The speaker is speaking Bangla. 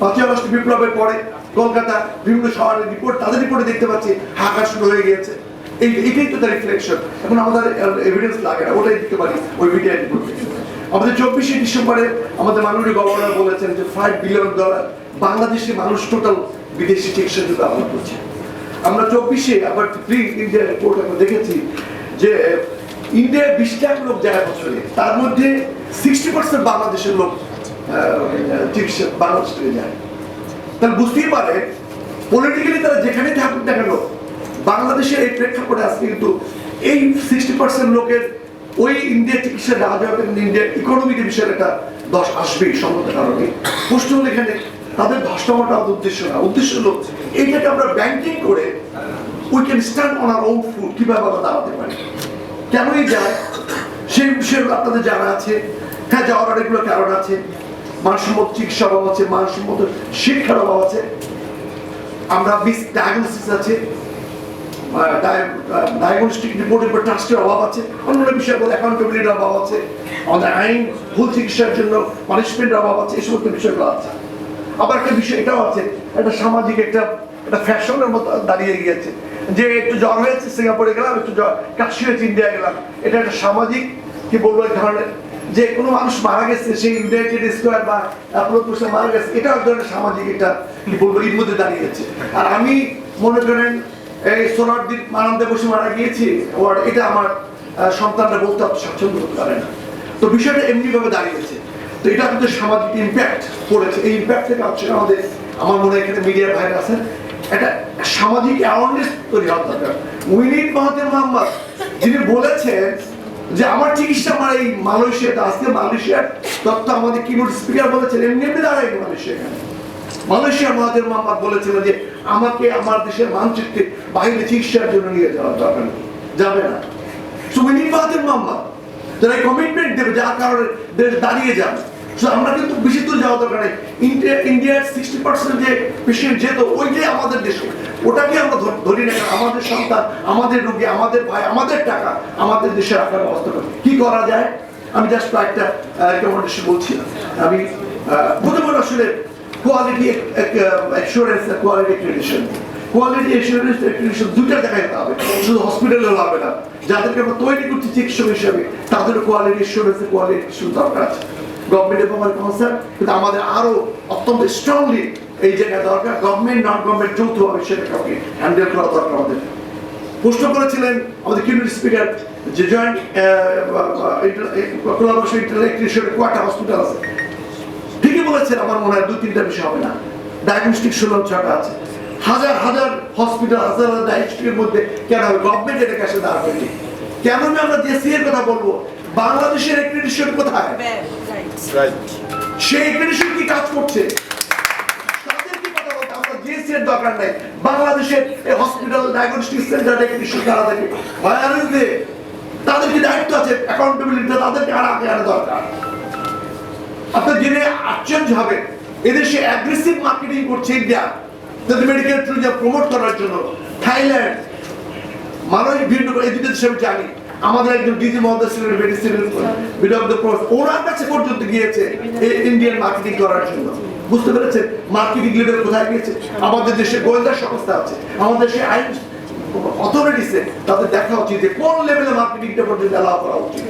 পাঁচই বিপ্লবের পরে কলকাতা বিভিন্ন শহরের রিপোর্ট তাদের রিপোর্টে দেখতে পাচ্ছি হাহাকার শুরু হয়ে গিয়েছে। এই, এটাই তো তার রিফ্লেকশন এখন আমাদের এভিডেন্স লাগে না, ওটাই দিতে পারি, ওই মিডিয়া আমাদের চব্বিশে ডিসেম্বরে আমাদের মাননীয় গভর্নর বলেছেন যে ফাইভ বিলিয়ন ডলার মানুষ টোটাল বিদেশি ব্যবহার করছে। আমরা চব্বিশে আবার প্রি ইন্ডিয়া রিপোর্ট আমরা দেখেছি যে ইন্ডিয়ার বিশ লাখ লোক যায় বছরে, তার মধ্যে সিক্সটি পার্সেন্ট বাংলাদেশের লোক চিকিৎসা বাংলাদেশ থেকে যায়। তাহলে বুঝতেই পারে পলিটিক্যালি তারা যেখানে থাকুক না কেন, বাংলাদেশের এই প্রেক্ষাপটে আজকে কিন্তু এই সিক্সটি পার্সেন্ট লোকের ওই ইন্ডিয়া চিকিৎসা না যাওয়া কিন্তু ইন্ডিয়ার ইকোনমিক বিষয়ের একটা দশ আসবেই সম্মত কারণে। প্রশ্ন হলো এখানে তাদের ধস আমাদের উদ্দেশ্য না। উদ্দেশ্য হলো এইটাকে আমরা ব্যাংকিং করে we can stand on our own food কীভাবে আমরা দাঁড়াতে পারি। কেনই যায়? সেই বিষয়ে আপনাদের জানা আছে। হ্যাঁ যাওয়ার অনেকগুলো কারণ আছে। মানসম্মত চিকিৎসার অভাব আছে, মানসম্মত শিক্ষার অভাব আছে। আমরা মিস ডায়াগনোসিস আছে ডায়াগনস্টিক রিপোর্টের উপর ট্রাস্টের অভাব আছে, অন্যান্য বিষয়গুলো অ্যাকাউন্টেবিলিটির অভাব আছে, আমাদের আইন, ভুল চিকিৎসার জন্য পানিশমেন্টের অভাব আছে, এই সমস্ত বিষয়গুলো আছে। আবার একটা বিষয় এটাও আছে, একটা সামাজিক একটা একটা ফ্যাশনের মতো দাঁড়িয়ে গিয়েছে। যে একটু জ্বর হয়েছে, সিঙ্গাপুরে গেলাম, একটু জ্বর, কাশি হয়েছে ইন্ডিয়া গেলাম। এটা একটা সামাজিক, কি বলব, এক ধরনের যে কোনো মানুষ মারা গেছে, সেই ইন্ডিয়াটেড স্কোয়ার বা করছে মারা গেছে, এটা এক ধরনের সামাজিক এটা বলব এর মধ্যে দাঁড়িয়েছে আর আমি মনে করেন, এই সোনার দ্বীপ মানন্দে বসে মারা গিয়েছি, ওর এটা আমার সন্তানরা বলতে অত স্বাচ্ছন্দ্য বোধ করে না। তো বিষয়টা এমনি ভাবে দাঁড়িয়েছে তো এটা আমাদের সামাজিক ইম্প্যাক্ট পড়েছে এই ইম্প্যাক্ট থেকে হচ্ছে আমাদের, আমার মনে হয় এখানে মিডিয়ার ভাইরা আছেন, একটা সামাজিক অ্যাওয়ারনেস তৈরি হওয়া দরকার। উইনিট মাহাতির মোহাম্মদ, যিনি বলেছেন যে আমার চিকিৎসা আমার এই মালয়েশিয়াতে, আজকে মালয়েশিয়ার তত্ত্ব আমাদের কিবোর্ড স্পিকার বলেছেন, এমনি এমনি দাঁড়ায়নি মালয়েশিয়া এখানে। মালয়েশিয়ার মহাদের মোহাম্মদ বলেছিল যে, আমাকে আমার দেশের মানচিত্রে বাইরে চিকিৎসার জন্য নিয়ে যাওয়া দরকার নেই। যাবে না। সুমিনী মহাদের মোহাম্মদ, যারা কমিটমেন্ট দেবে, যার কারণে দেশ দাঁড়িয়ে যাবে। So আমরা কিন্তু বেশি দূর যাওয়া দরকার নেই। ইন্ডিয়া ইন্ডিয়ার সিক্সটি পার্সেন্ট যে পেশেন্ট যেত ওইটাই আমাদের দেশে। ওটাকে আমরা ধরি না আমাদের সন্তান আমাদের রোগী আমাদের ভাই আমাদের টাকা আমাদের দেশে রাখার ব্যবস্থা করি। কি করা যায়? আমি জাস্ট কয়েকটা রেকমেন্ডেশন বলছি। আমি আহ, প্রথমত আসলে quality assurance quality accreditation quality assurance accreditation দুইটা দেখা যেতে হবে। শুধু হসপিটালে হবে না। যাদেরকে আমরা তৈরি করছি চিকিৎসক হিসেবে তাদের কোয়ালিটি অ্যাসুরেন্স কোয়ালিটি ইস্যু দরকার আছে। গভর্নমেন্ট এবং আমার কনসার্ন কিন্তু আমাদের আরও অত্যন্ত স্ট্রংলি এই জায়গায় দরকার। গভর্নমেন্ট নন গভর্নমেন্ট যৌথভাবে সেটাকে হ্যান্ডেল করা দরকার আমাদের। প্রশ্ন করেছিলেন আমাদের কিউনিট স্পিকার যে joint collaboration intellectual quota hospital আছে? ঠিকই বলেছেন, আমার মনে হয় দু তিনটা বিষয় হবে না। ডায়াগনস্টিক ষোলো ছটা আছে। হাজার হাজার হসপিটাল হাজার হাজার ডায়াগনস্টিকের মধ্যে কেন হবে গভর্নমেন্ট এটাকে আসলে দাঁড় করেনি কেন আমি আমরা জেসি এর কথা বলব? বাংলাদেশের অ্যাক্রিডিশন কোথায়? সেই কি কাজ করছে? তাদের কি কথা বলতে? আমরা জিএসসি এর দরকার নাই। বাংলাদেশের হসপিটাল ডায়াগনস্টিক সেন্টার থাকে ভাইরাস তাদের কি দায়িত্ব আছে? অ্যাকাউন্টেবিলিটি তাদেরকে আর আগে আনা দরকার। আপনার জেনে আশ্চর্য হবে এদেশে অ্যাগ্রেসিভ মার্কেটিং করছে ইন্ডিয়া তাদের মেডিকেল ট্যুরিজম প্রমোট করার জন্য থাইল্যান্ড মানুষ দেশে আমি জানি। আমাদের একজন ডিজি ছিলেন মেডিসিন ওনার কাছে পর্যন্ত গিয়েছে ইন্ডিয়ান মার্কেটিং করার জন্য। বুঝতে পেরেছেন? মার্কেটিং লেভেল কোথায় গিয়েছে? আমাদের দেশে গোয়েন্দা সংস্থা আছে, আমাদের দেশে আইন অথরিটিসে তাদের দেখা উচিত যে কোন লেভেলে মার্কেটিংটা পর্যন্ত অ্যালাউ করা উচিত।